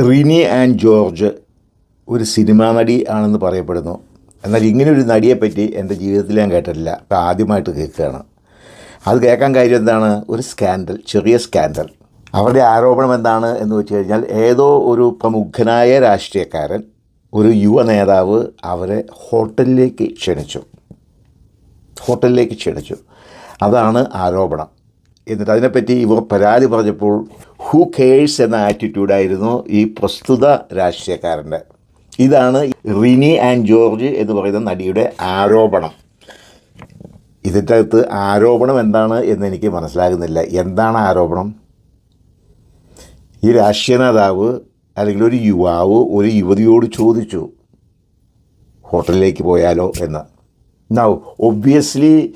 Rini and George ഒരു cinema നടി ആണെന്ന് പറയപ്പെടുന്നു. എന്നാൽ ഇങ്ങനെ ഒരു നടിയെപ്പറ്റി എന്റെ ജീവിതത്തിൽ ഞാൻ കേട്ടിട്ടില്ല. അപ്പോൾ ആദ്യമായിട്ട് കേൾക്കുകയാണ്. അത് കേൾക്കാൻ കാര്യം എന്താണ്? ഒരു സ്കാൻഡൽ ചെറിയ സ്കാൻഡൽ. അവരുടെ ആരോപണം എന്താണ് എന്ന് വെച്ച് കഴിഞ്ഞാൽ ഏതോ ഒരു പ്രമുഖനായ രാഷ്ട്രീയക്കാരൻ ഒരു യുവ നേതാവ് അവരെ ഹോട്ടലിലേക്ക് ക്ഷണിച്ചു. ഹോട്ടലിലേക്ക് ക്ഷണിച്ചു. അതാണ് ആരോപണം. എന്നിട്ട് അതിനെപ്പറ്റി ഇവർ പരാതി പറഞ്ഞപ്പോൾ ഹൂ കെയേഴ്സ് എന്ന ആറ്റിറ്റ്യൂഡായിരുന്നു ഈ പ്രസ്തുത രാഷ്ട്രീയക്കാരന്റെ. ഇതാണ് റിനി ആൻഡ് ജോർജ് എന്ന് പറയുന്ന നടിയുടെ ആരോപണം. ഇതിന്റെ അകത്ത് ആരോപണം എന്താണ് എന്ന് എനിക്ക് മനസ്സിലാകുന്നില്ല. എന്താണ് ആരോപണം? ഈ രാഷ്ട്രീയ നേതാവ് അല്ലെങ്കിൽ ഒരു യുവാവ് ഒരു യുവതിയോട് ചോദിച്ചു ഹോട്ടലിലേക്ക് പോയാലോ? എന്ന്. നൗ ഒബ്വിയസ്ലി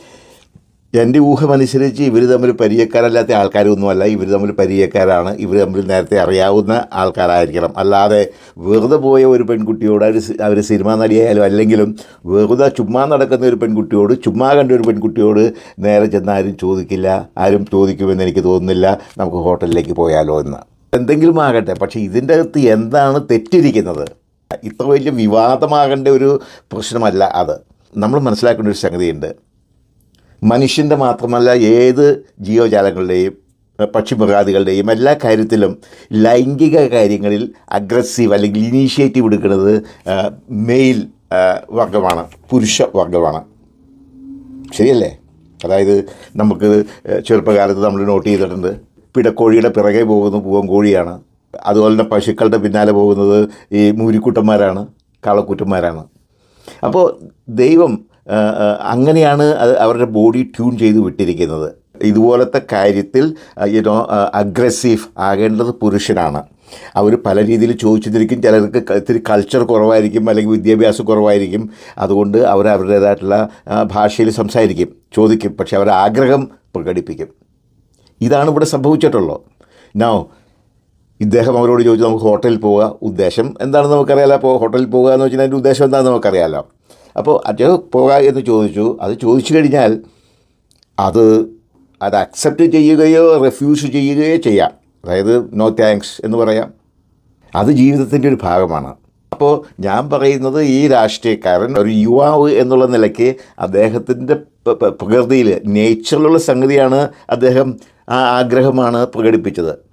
എന്റെ ഊഹമനുസരിച്ച് ഇവർ തമ്മിൽ പരിചയക്കാരല്ലാത്ത ആൾക്കാരൊന്നുമല്ല. ഇവർ തമ്മിൽ പരിചയക്കാരാണ്. ഇവർ തമ്മിൽ നേരത്തെ അറിയാവുന്ന ആൾക്കാരായിരിക്കണം. അല്ലാതെ വെറുതെ പോയ ഒരു പെൺകുട്ടിയോട് അവർ അവർ സിനിമാ നടിയായാലും അല്ലെങ്കിലും വെറുതെ ചുമ്മാ നടക്കുന്ന ഒരു പെൺകുട്ടിയോട് ചുമ്മാ കണ്ട ഒരു പെൺകുട്ടിയോട് നേരെ ചെന്ന് ആരും ചോദിക്കില്ല. ആരും ചോദിക്കുമെന്ന് എനിക്ക് തോന്നുന്നില്ല. നമുക്ക് ഹോട്ടലിലേക്ക് പോയാലോ എന്ന്. എന്തെങ്കിലും ആകട്ടെ. പക്ഷേ ഇതിന്റെ അകത്ത് എന്താണ് തെറ്റിരിക്കുന്നത്? ഇത്ര വലിയ വിവാദമാകേണ്ട ഒരു പ്രശ്നമല്ല അത്. നമ്മൾ മനസ്സിലാക്കേണ്ട ഒരു സംഗതിയുണ്ട്. മനുഷ്യന്റെ മാത്രമല്ല ഏത് ജീവജാലങ്ങളുടെയും പക്ഷിമൃഗാദികളുടെയും എല്ലാ കാര്യത്തിലും ലൈംഗിക കാര്യങ്ങളിൽ അഗ്രസീവ് അല്ലെങ്കിൽ ഇനീഷ്യേറ്റീവ് എടുക്കുന്നത് മെയിൽ വർഗമാണ് പുരുഷ വർഗമാണ് ശരിയല്ലേ? അതായത് നമുക്ക് ചെറുപ്പകാലത്ത് നമ്മൾ നോട്ട് ചെയ്തിട്ടുണ്ട് പിടക്കോഴിയുടെ പിറകെ പോകുന്ന പൂവൻ കോഴിയാണ്. അതുപോലെ തന്നെ പശുക്കളുടെ പിന്നാലെ പോകുന്നത് ഈ മൂരിക്കുട്ടന്മാരാണ് കാളക്കുറ്റന്മാരാണ്. അപ്പോൾ ദൈവം അങ്ങനെയാണ് അവരുടെ ബോഡി ട്യൂൺ ചെയ്ത് വിട്ടിരിക്കുന്നത്. ഇതുപോലത്തെ കാര്യത്തിൽ യുനോ അഗ്രസീവ് ആകേണ്ടത് പുരുഷനാണ്. അവർ പല രീതിയിൽ ചോദിച്ചിരിക്കും ചിലർക്ക് ഇത്തിരി കൾച്ചർ കുറവായിരിക്കും അല്ലെങ്കിൽ വിദ്യാഭ്യാസം കുറവായിരിക്കും. അതുകൊണ്ട് അവർ അവരുടേതായിട്ടുള്ള ഭാഷയിൽ സംസാരിക്കും ചോദിക്കും. പക്ഷെ അവർ ആഗ്രഹം പ്രകടിപ്പിക്കും. ഇതാണ് ഇവിടെ സംഭവിച്ചിട്ടുള്ളത്. നോ ഇദ്ദേഹം അവരോട് ചോദിച്ചു നമുക്ക് ഹോട്ടലിൽ പോവുക ഉദ്ദേശം എന്താണെന്ന് നമുക്കറിയാലോ. അപ്പോൾ ഹോട്ടലിൽ പോകുക എന്ന് വെച്ചാൽ അതിന്റെ ഉദ്ദേശം എന്താണെന്ന് നമുക്കറിയാലോ. അപ്പോൾ അദ്ദേഹം പോവുക എന്ന് ചോദിച്ചു. അത് ചോദിച്ചു കഴിഞ്ഞാൽ അത് അത് അക്സെപ്റ്റ് ചെയ്യുകയോ റെഫ്യൂസ് ചെയ്യുകയോ ചെയ്യാം. അതായത് നോ താങ്ക്സ് എന്ന് പറയാം. അത് ജീവിതത്തിന്റെ ഒരു ഭാഗമാണ്. അപ്പോൾ ഞാൻ പറയുന്നത് ഈ രാഷ്ട്രീയക്കാരൻ ഒരു യുവാവ് എന്നുള്ള നിലയ്ക്ക് അദ്ദേഹത്തിന്റെ പ്രകൃതിയിൽ നേച്ചറിലുള്ള സംഗതിയാണ് അദ്ദേഹം ആ ആഗ്രഹമാണ് പ്രകടിപ്പിച്ചത്.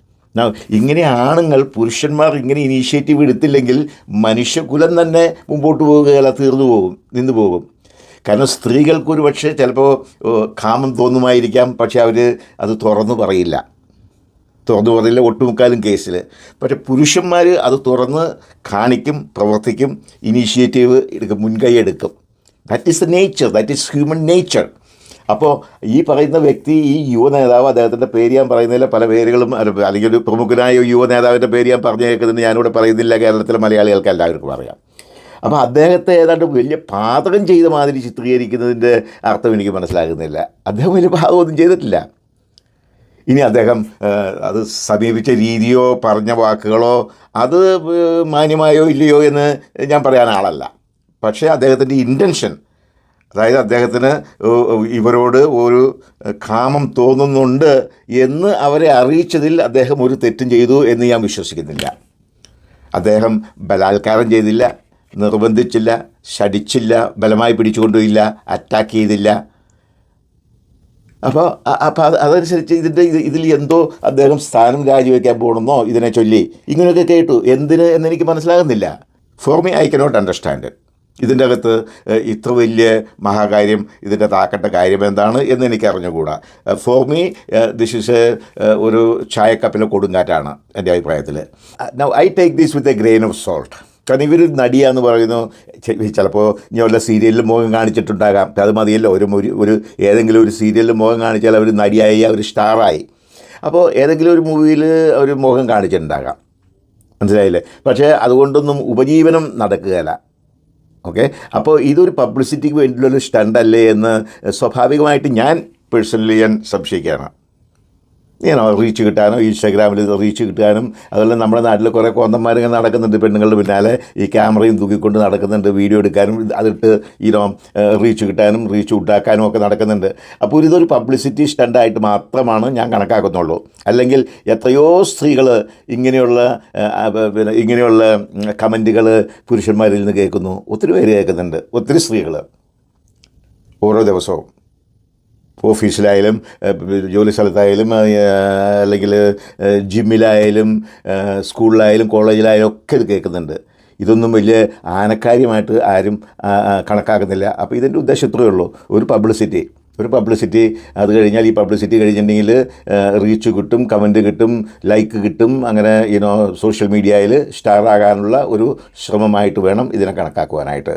ഇങ്ങനെ ആണുങ്ങൾ പുരുഷന്മാർ ഇങ്ങനെ ഇനീഷ്യേറ്റീവ് എടുത്തില്ലെങ്കിൽ മനുഷ്യകുലം തന്നെ മുമ്പോട്ട് പോവുകയല്ല തീർന്നു പോകും നിന്നു പോകും. കാരണം സ്ത്രീകൾക്കൊരു പക്ഷേ ചിലപ്പോൾ കാമം തോന്നുമായിരിക്കാം പക്ഷേ അവർ അത് തുറന്നു പറയില്ല. തുറന്നു പറയില്ല ഒട്ടുമുക്കാലും കേസിൽ പക്ഷേ പുരുഷന്മാർ അത് തുറന്ന് കാണിക്കും പ്രവർത്തിക്കും ഇനീഷ്യേറ്റീവ് എടുക്കും മുൻകൈ എടുക്കും. That is the nature that is human nature അപ്പോൾ ഈ പറയുന്ന വ്യക്തി ഈ യുവ നേതാവ് അദ്ദേഹത്തിന്റെ പേര് ഞാൻ പറയുന്നതിൽ പല പേരുകളും അല്ലെങ്കിൽ ഒരു പ്രമുഖനായ യുവ നേതാവിന്റെ പേര് ഞാൻ പറഞ്ഞു കേൾക്കുന്നത് ഞാനിവിടെ പറയുന്നില്ല കേരളത്തിലെ മലയാളികൾക്ക് എല്ലാവർക്കും അറിയാം. അപ്പോൾ അദ്ദേഹത്തെ ഏതാണ്ട് വലിയ പാതകം ചെയ്ത മാതിരി ചിത്രീകരിക്കുന്നതിന്റെ അർത്ഥം എനിക്ക് മനസ്സിലാകുന്നില്ല. അദ്ദേഹം വലിയ പാതകമൊന്നും ചെയ്തിട്ടില്ല. ഇനി അദ്ദേഹം അത് സമീപിച്ച രീതിയോ പറഞ്ഞ വാക്കുകളോ അത് മാന്യമായോ ഇല്ലയോ എന്ന് ഞാൻ പറയാൻ ആളല്ല. പക്ഷേ അദ്ദേഹത്തിന്റെ ഇന്റൻഷൻ അതായത് അദ്ദേഹത്തിന് ഇവരോട് ഒരു കാമം തോന്നുന്നുണ്ട് എന്ന് അവരെ അറിയിച്ചതിൽ അദ്ദേഹം ഒരു തെറ്റും ചെയ്തു എന്ന് ഞാൻ വിശ്വസിക്കുന്നില്ല. അദ്ദേഹം ബലാത്കാരം ചെയ്തില്ല നിർബന്ധിച്ചില്ല ശടിച്ചില്ല ബലമായി പിടിച്ചുകൊണ്ടില്ല അറ്റാക്ക് ചെയ്തില്ല. അപ്പോൾ അപ്പോൾ അത് അതനുസരിച്ച് ഇതിന്റെ ഇത് ഇതിൽ എന്തോ അദ്ദേഹം സ്ഥാനം രാജിവെക്കാൻ പോകണമെന്നോ ഇതിനെ ചൊല്ലി ഇങ്ങനെയൊക്കെ കേട്ടു. എന്തിന് എന്നെനിക്ക് മനസ്സിലാകുന്നില്ല. For me I cannot understand ഇതിന്റെ അകത്ത് ഇത്ര വലിയ മഹാകാര്യം ഇതിന്റെ താക്കേണ്ട കാര്യം എന്താണ് എന്ന് എനിക്ക് അറിഞ്ഞുകൂടാ ഫോർ മീ ദിസ് ഇസ് ഒരു ചായക്കപ്പിലെ കൊടുങ്കാറ്റാണ് എന്റെ അഭിപ്രായത്തിൽ now I take this with a grain of salt കാരണം ഇവർ നടിയാന്ന് പറയുന്നു. ചിലപ്പോൾ ഇനി വല്ല സീരിയലിൽ മുഖം കാണിച്ചിട്ടുണ്ടാകാം. അത് മതിയല്ലോ. ഒരു- ഒരു ഏതെങ്കിലും ഒരു സീരിയലിൽ മുഖം കാണിച്ചാൽ അവർ നടിയായി അവർ സ്റ്റാറായി. അപ്പോൾ ഏതെങ്കിലും ഒരു മൂവിയിൽ അവർ മുഖം കാണിച്ചിട്ടുണ്ടാകാം. മനസ്സിലായില്ലേ? പക്ഷേ അതുകൊണ്ടൊന്നും ഉപജീവനം നടക്കുകയില്ല. ഓക്കെ? അപ്പോൾ ഇതൊരു പബ്ലിസിറ്റിക്ക് സ്റ്റണ്ട് അല്ലേ എന്ന് സ്വാഭാവികമായിട്ട് ഞാൻ പേഴ്സണലി ഞാൻ സംശയിക്കുകയാണ്. ഇങ്ങനെ റീച്ച് കിട്ടാനും ഇൻസ്റ്റാഗ്രാമിൽ റീച്ച് കിട്ടാനും അതുപോലെ നമ്മുടെ നാട്ടിൽ കുറേ കോന്തന്മാർ ഇങ്ങനെ നടക്കുന്നുണ്ട് പെണ്ണുങ്ങളുടെ പിന്നാലെ. ഈ ക്യാമറയും തൂക്കിക്കൊണ്ട് നടക്കുന്നുണ്ട് വീഡിയോ എടുക്കാനും അതിട്ട് ഈനോ റീച്ച് കിട്ടാനും റീച്ച് ഉണ്ടാക്കാനും ഒക്കെ നടക്കുന്നുണ്ട്. അപ്പോൾ ഇതൊരു പബ്ലിസിറ്റി സ്റ്റണ്ടായിട്ട് മാത്രമാണ് ഞാൻ കണക്കാക്കുന്നുള്ളൂ. അല്ലെങ്കിൽ എത്രയോ സ്ത്രീകൾ ഇങ്ങനെയുള്ള പിന്നെ ഇങ്ങനെയുള്ള കമന്റുകൾ പുരുഷന്മാരിൽ നിന്ന് കേൾക്കുന്നു. ഒത്തിരി പേര് കേൾക്കുന്നുണ്ട്. ഒത്തിരി സ്ത്രീകൾ ഓരോ ദിവസവും. ഓഫീസിലായാലും ജോലി സ്ഥലത്തായാലും അല്ലെങ്കിൽ ജിമ്മിലായാലും സ്കൂളിലായാലും കോളേജിലായാലും ഒക്കെ ഇത് കേൾക്കുന്നുണ്ട്. ഇതൊന്നും വലിയ ആനക്കാര്യമായിട്ട് ആരും കണക്കാക്കുന്നില്ല. അപ്പോൾ ഇതിന്റെ ഉദ്ദേശം ഇത്രയേ ഉള്ളൂ. ഒരു പബ്ലിസിറ്റി. ഒരു പബ്ലിസിറ്റി അത് കഴിഞ്ഞാൽ ഈ പബ്ലിസിറ്റി കഴിഞ്ഞിട്ടുണ്ടെങ്കിൽ റീച്ച് കിട്ടും കമന്റ് കിട്ടും ലൈക്ക് കിട്ടും. അങ്ങനെ യുനോ സോഷ്യൽ മീഡിയയിൽ സ്റ്റാർ ആകാനുള്ള ഒരു ശ്രമമായിട്ട് വേണം ഇതിനെ കണക്കാക്കുവാനായിട്ട്.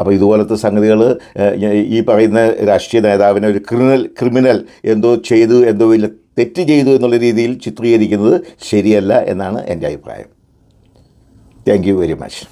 അപ്പോൾ ഇതുപോലത്തെ സംഗതികൾ ഈ പറയുന്ന രാഷ്ട്രീയ നേതാവിനെ ഒരു ക്രിമിനൽ ക്രിമിനൽ എന്തോ ചെയ്തു എന്തോ ഇല്ല തെറ്റ് ചെയ്തു എന്നുള്ള രീതിയിൽ ചിത്രീകരിക്കുന്നത് ശരിയല്ല എന്നാണ് എന്റെ അഭിപ്രായം. Thank you very much